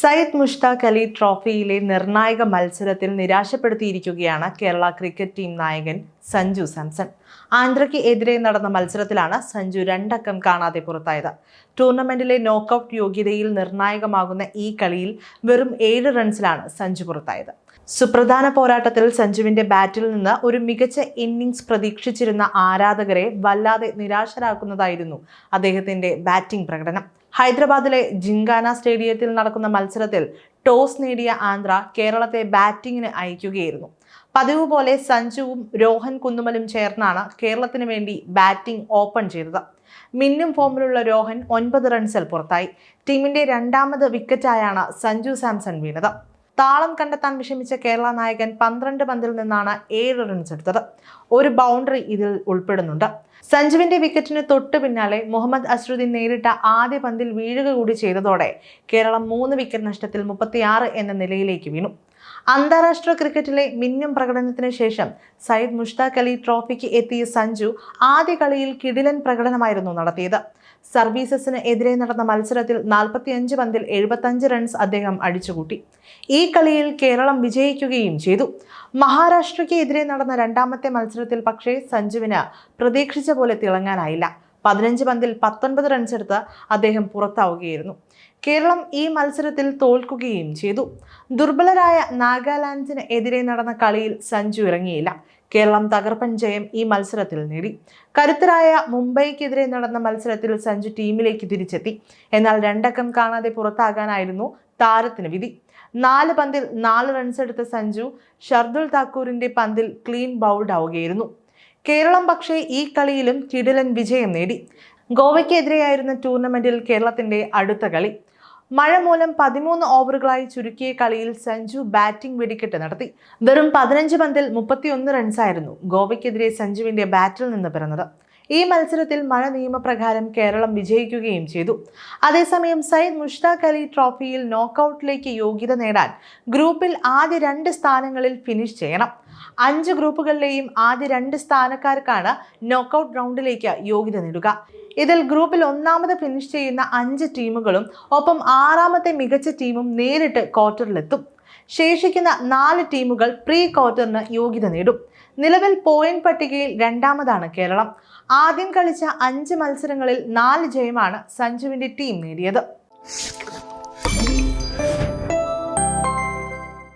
സയ്യിദ് മുഷ്താഖ് അലി ട്രോഫിയിലെ നിർണായക മത്സരത്തിൽ നിരാശപ്പെടുത്തിയിരിക്കുകയാണ് Kerala cricket team നായകൻ സഞ്ജു സാംസൺ. ആന്ധ്രയ്ക്ക് എതിരെ നടന്ന മത്സരത്തിലാണ് സഞ്ജു രണ്ടക്കം കാണാതെ പുറത്തായത്. ടൂർണമെന്റിലെ നോക്കൌട്ട് യോഗ്യതയിൽ നിർണായകമാകുന്ന ഈ കളിയിൽ വെറും ഏഴ് റൺസിലാണ് സഞ്ജു പുറത്തായത്. സുപ്രധാന പോരാട്ടത്തിൽ സഞ്ജുവിന്റെ ബാറ്റിൽ നിന്ന് ഒരു മികച്ച ഇന്നിംഗ്സ് പ്രതീക്ഷിച്ചിരുന്ന ആരാധകരെ വല്ലാതെ നിരാശരാക്കുന്നതായിരുന്നു അദ്ദേഹത്തിന്റെ ബാറ്റിംഗ് പ്രകടനം. ഹൈദരാബാദിലെ ജിങ്കാന സ്റ്റേഡിയത്തിൽ നടക്കുന്ന മത്സരത്തിൽ ടോസ് നേടിയ ആന്ധ്ര കേരളത്തെ ബാറ്റിംഗിന് അയക്കുകയായിരുന്നു. പതിവ് പോലെ സഞ്ജുവും രോഹൻ കുന്നുമലും ചേർന്നാണ് കേരളത്തിന് വേണ്ടി ബാറ്റിംഗ് ഓപ്പൺ ചെയ്തത്. മിന്നും ഫോമിലുള്ള രോഹൻ ഒൻപത് റൺസിൽ പുറത്തായി. ടീമിന്റെ രണ്ടാമത് വിക്കറ്റായാണ് സഞ്ജു സാംസൺ വീണത്. താളം കണ്ടെത്താൻ വിഷമിച്ച കേരള നായകൻ പന്ത്രണ്ട് പന്തിൽ നിന്നാണ് ഏഴ് റൺസ് എടുത്തത്. ഒരു ബൗണ്ടറി ഇതിൽ ഉൾപ്പെടുന്നുണ്ട്. സഞ്ജുവിന്റെ വിക്കറ്റിന് തൊട്ടു പിന്നാലെ മുഹമ്മദ് അസ്രുദ്ദീൻ നേരിട്ട ആദ്യ പന്തിൽ വീഴുക കൂടി ചെയ്തതോടെ കേരളം മൂന്ന് വിക്കറ്റ് നഷ്ടത്തിൽ മുപ്പത്തിയാറ് എന്ന നിലയിലേക്ക് വീണു. അന്താരാഷ്ട്ര ക്രിക്കറ്റിലെ മിന്നും പ്രകടനത്തിന് ശേഷം സയ്യിദ് മുഷ്താഖ് അലി ട്രോഫിക്ക് എത്തിയ സഞ്ജു ആദ്യ കളിയിൽ കിടിലൻ പ്രകടനമായിരുന്നു നടത്തിയത്. സർവീസസിന് എതിരെ നടന്ന മത്സരത്തിൽ നാൽപ്പത്തിയഞ്ച് പന്തിൽ എഴുപത്തഞ്ച് റൺസ് അദ്ദേഹം അടിച്ചുകൂട്ടി. ഈ കളിയിൽ കേരളം വിജയിക്കുകയും ചെയ്തു. മഹാരാഷ്ട്രയ്ക്ക് എതിരെ നടന്ന രണ്ടാമത്തെ മത്സരത്തിൽ പക്ഷേ സഞ്ജുവിന് പ്രതീക്ഷിച്ച പോലെ തിളങ്ങാനായില്ല. പതിനഞ്ച് പന്തിൽ പത്തൊൻപത് റൺസ് എടുത്ത് അദ്ദേഹം പുറത്താവുകയായിരുന്നു. കേരളം ഈ മത്സരത്തിൽ തോൽക്കുകയും ചെയ്തു. ദുർബലരായ നാഗാലാൻഡിന് എതിരെ നടന്ന കളിയിൽ സഞ്ജു ഇറങ്ങിയില്ല. കേരളം തകർപ്പൻ ജയം ഈ മത്സരത്തിൽ നേടി. കരുത്തരായ മുംബൈക്കെതിരെ നടന്ന മത്സരത്തിൽ സഞ്ജു ടീമിലേക്ക് തിരിച്ചെത്തി. എന്നാൽ രണ്ടക്കം കാണാതെ പുറത്താകാനായിരുന്നു താരത്തിന് വിധി. നാല് പന്തിൽ നാല് റൺസ് എടുത്ത സഞ്ജു ഷർദുൽ താക്കൂറിന്റെ പന്തിൽ ക്ലീൻ ബൗൾഡ് ആവുകയായിരുന്നു. കേരളം പക്ഷേ ഈ കളിയിലും കിടിലൻ വിജയം നേടി. ഗോവയ്ക്കെതിരെയായിരുന്ന ടൂർണമെന്റിൽ കേരളത്തിന്റെ അടുത്ത കളി. മഴ മൂലം പതിമൂന്ന് ഓവറുകളായി ചുരുക്കിയ കളിയിൽ സഞ്ജു ബാറ്റിംഗ് വെടിക്കെട്ട് നടത്തി. വെറും പതിനഞ്ച് പന്തിൽ മുപ്പത്തിയൊന്ന് റൺസായിരുന്നു ഗോവയ്ക്കെതിരെ സഞ്ജുവിന്റെ ബാറ്റിൽ നിന്ന് പിറന്നത്. ഈ മത്സരത്തിൽ മഴ നിയമപ്രകാരം കേരളം വിജയിക്കുകയും ചെയ്തു. അതേസമയം സയ്യിദ് മുഷ്താഖ് അലി ട്രോഫിയിൽ നോക്കൌട്ടിലേക്ക് യോഗ്യത നേടാൻ ഗ്രൂപ്പിൽ ആദ്യ രണ്ട് സ്ഥാനങ്ങളിൽ ഫിനിഷ് ചെയ്യണം. അഞ്ച് ഗ്രൂപ്പുകളിലെയും ആദ്യ രണ്ട് സ്ഥാനക്കാർക്കാണ് നോക്കൌട്ട് റൗണ്ടിലേക്ക് യോഗ്യത നേടുക. ഇതിൽ ഗ്രൂപ്പിൽ ഒന്നാമത് ഫിനിഷ് ചെയ്യുന്ന അഞ്ച് ടീമുകളും ഒപ്പം ആറാമത്തെ മികച്ച ടീമും നേരിട്ട് ക്വാർട്ടറിലെത്തും. ശേഷിക്കുന്ന നാല് ടീമുകൾ പ്രീ ക്വാർട്ടറിന് യോഗ്യത നേടും. നിലവിൽ പോയിന്റ് പട്ടികയിൽ രണ്ടാമതാണ് കേരളം. ആദ്യം കളിച്ച അഞ്ച് മത്സരങ്ങളിൽ നാല് ജയമാണ് സഞ്ജുവിന്റെ ടീം നേടിയത്.